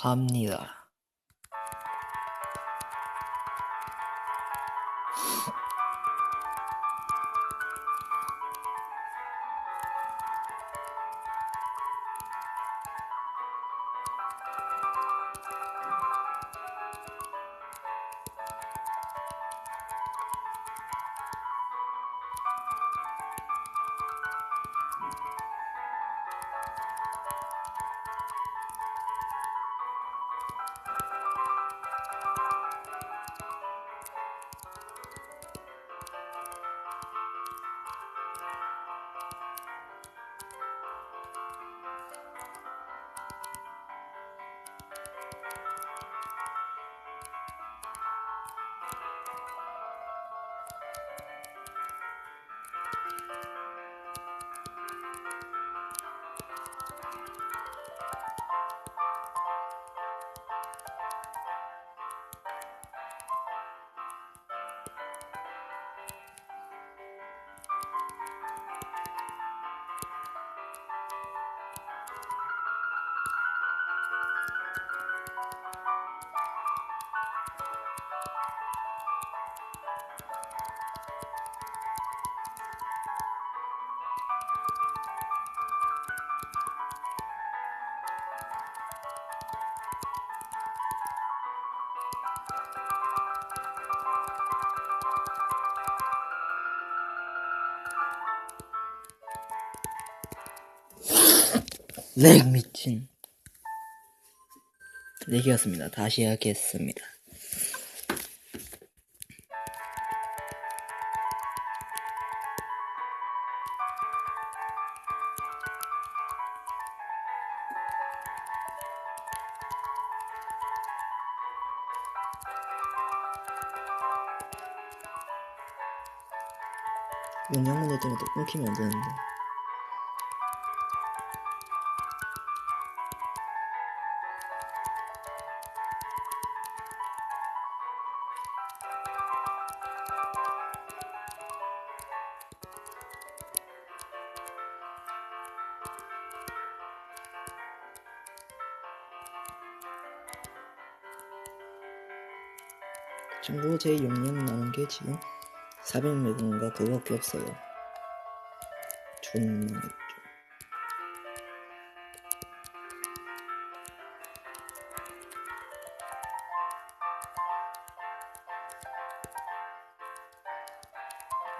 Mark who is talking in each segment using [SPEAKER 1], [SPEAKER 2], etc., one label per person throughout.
[SPEAKER 1] 갑니다. 렉 미친. 렉이었습니다. 다시 하겠습니다. 용량 문제 때문에 또 끊기면 안 되는데. 참고로 제 용량 남은 게 지금 400메가인가 그거밖에 없어요. 존나.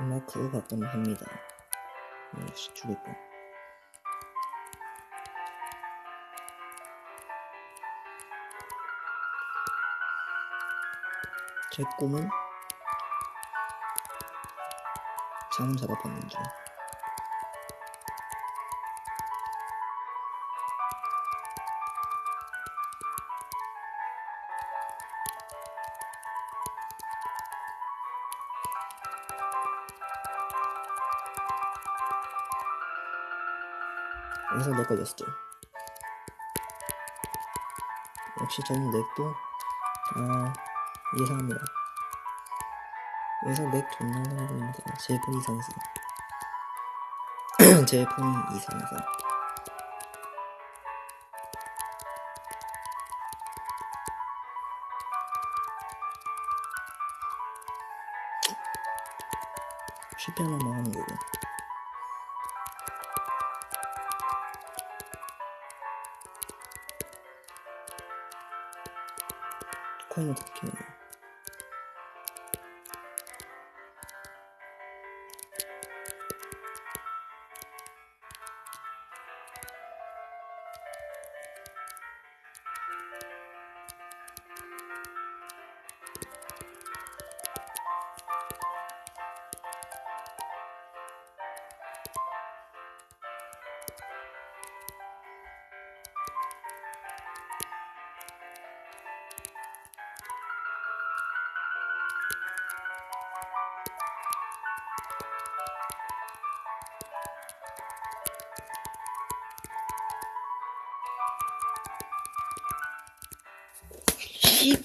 [SPEAKER 1] 음악 그거 가끔 합니다. 역시 죽을 뻔. 제 꿈은 잠 작업하는 중. 여기서 렉 걸렸었죠. 역시 저는 렉도 아 예상합니다. 여기서 렉 존나 나고 있습니다. 제폰 이상해서. 제 폰이 이상해서. 쉽게 하면 망하는 거고. 코인 어떻게 키우냐. 씨.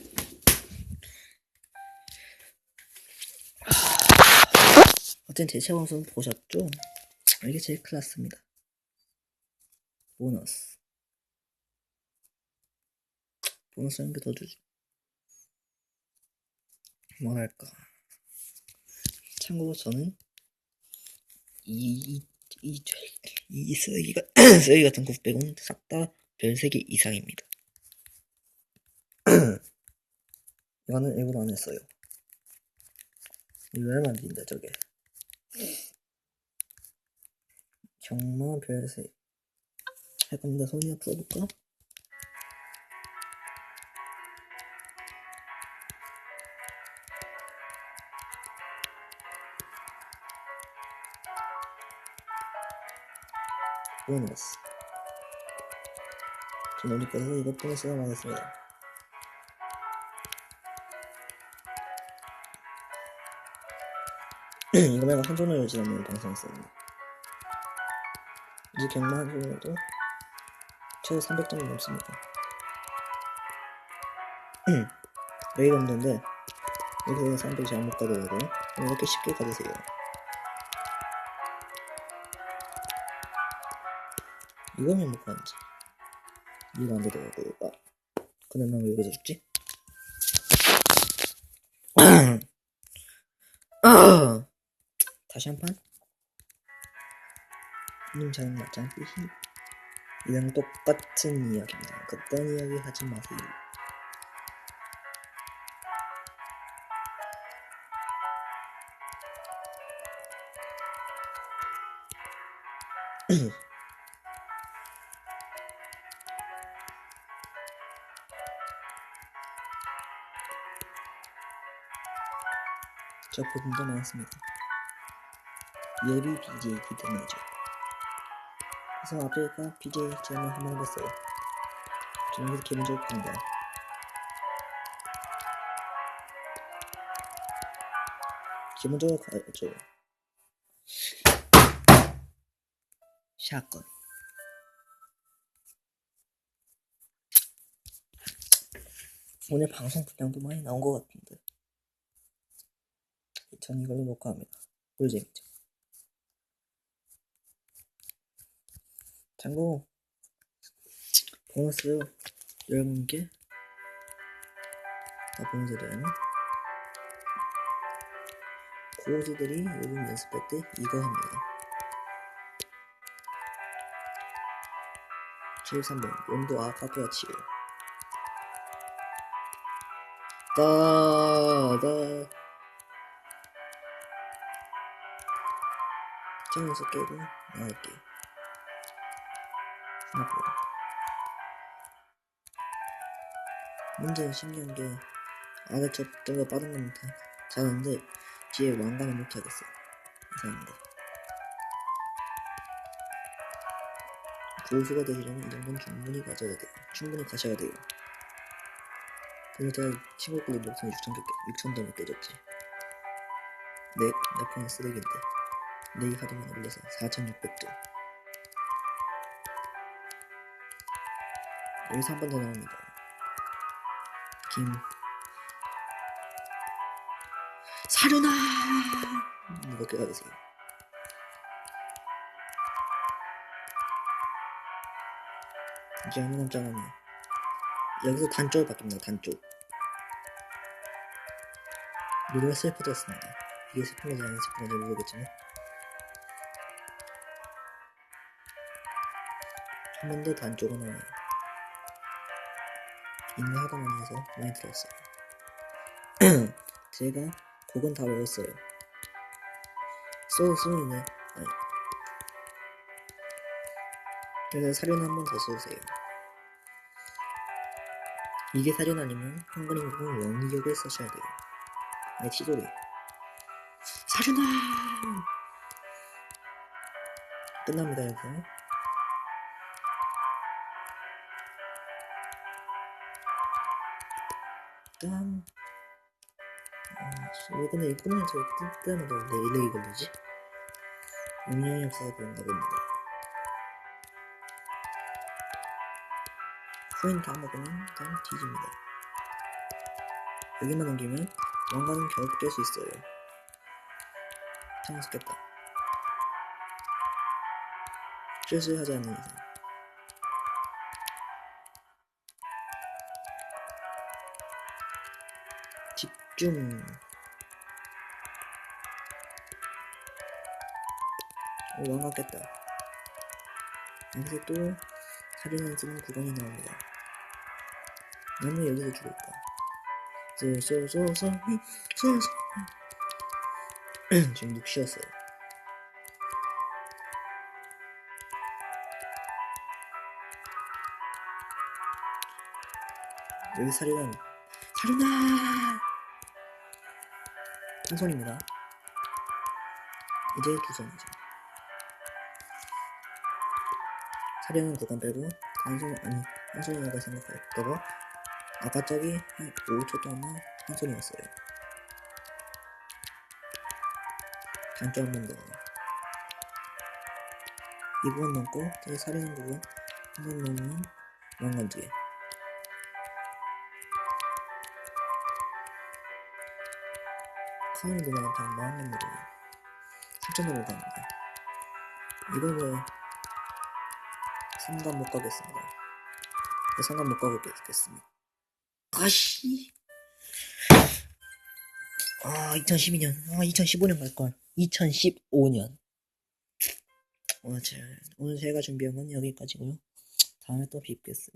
[SPEAKER 1] 어쨌든 제 체험선 보셨죠? 이게 제일 클났습니다. 보너스. 보너스 한 개 더 주지. 뭐랄까. 참고로 저는 이, 이, 이, 이 쓰레기, 가, 쓰레기 같은 거 빼고는 싹 다 별 3개 이상입니다. 이거는 일부러 안 했어요. 안 된다, 저게. 정말 별 3. 할 겁니다. 손이나 풀어볼까? 보너스. 전 어디 거서 이거 보너스가 많았습니 이거 말고 한 손을 지나는 방송했었는데. 이제 경마 한 손으로도 최소 300점이 넘습니다. 여기가 없는데, 여기서 300이 잘못 가더라도 이렇게 쉽게 가주세요. 이거는 못 가는지. 이거 안 되더라고요. 아, 근데 난왜 이거 줬지? 아! 다시 한 판? 님 잘못 맞잖아. 이랑 똑같은 이야기입니다. 그딴 이야기 하지 마세요. 저 부분도 많습니다. 예비 BJ이기 때문이죠. 그래서 앞에가 BJ 제안을 한번 해봤어요. 저는 기분 좋습니다. 기본적으로 가죠. 샷건. 오늘 방송 분량도 많이 나온 것 같은데. 전 이걸로 녹화합니다. 꿀잼이죠. 참고 보너스 여러분께 다 보너스드리면 고수들이 요즘 연습할 때 이거 합니다. 73번 온도 아까토와 치유 따다 창에서 깨고 나갈게요. 스나프로. 문제는 신기한 게 아래 접점가 빠른 건다 자는데 뒤에 왕관을 못 하겠어요. 이상합니다. 고수가 되시려면 이 정도는 충분히 가져야 돼요. 충분히 가셔야 돼요. 그래서 제가 15불로 목숨이 6천 개, 6천 점이 깨졌지. 내, 내 폰은 쓰레기인데. 내일 하드만 올려서 4,600점. 여기서 한 번 더 나옵니다. 김. 사료나! 이거 깨달으세요. 이제 한번 남지 않았네. 여기서 단쪽을 바뀝니다, 단쪽. 노래가 슬퍼졌습니다. 이게 슬픈 건지 아닌 슬픈 건지 모르겠지만. 한 번 더 단쪽은 나와요. 하도 많이 해서 많이 들었어요. 제가 곡은 다 외웠어요. 쏘, 쏘이네. 아니. 그래서 사륜 한번더 써주세요. 이게 사륜 아니면 한글인 곡은 원기역을 써셔야 돼요. 아니, 티소리. 사륜아! 끝납니다, 여기서. 왜 근데 이 꼬리는 저뜰 때마다 왜 일렉이 걸리지? 영향이 없어서 그런가 봅니다. 코인 다 먹으면 그냥 뒤집니다. 여기만 넘기면 왕관은 겨우 깰수 있어요. 참았겠다. 실수하지 않는 이상. 쭉. 오, 왕갑겠다. 여기서 또 살인을 쓰는 구간이 나옵니다. 나는 여기서 죽었다. 쏘쏘쏘쏘 쏘쏘 지금 묵 쉬었어요. 여기 살인은 살인아 한 손입니다. 이제 두 손이죠. 살인은 구간 빼고 단손 아니 한 손이라고 생각했다가 아까 저기 한 5초 동안 한 손이었어요. 단점 한번 더. 이 부분 넘고 저기 살인한 부분 한번 넘으면 왕건지. 카운이 누나한테 마음만 누르고 실전으로 갑니다. 이거는 3관 못 가겠습니다. 3관 못 가겠습니다. 아씨. 아, 2012년. 아, 2015년 갈걸. 2015년. 오늘, 제, 오늘 제가 준비한 건 여기까지고요. 다음에 또 뵙겠습니다.